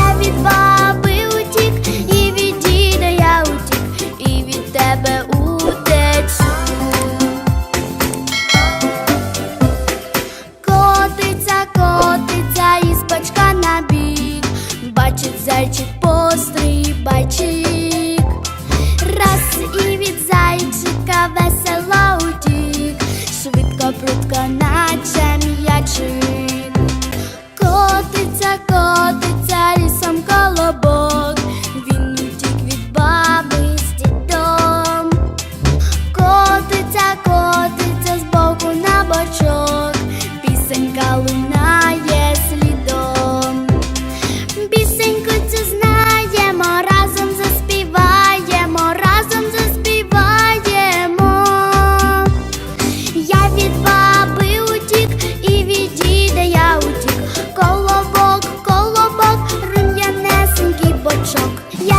я від баби утік, і від я утік, і від тебе утечу. Котиться, котиться із бачка на бачить зайчик пострибачик, раз і від зайчика весело утік, швидко прутко наче м'ячик.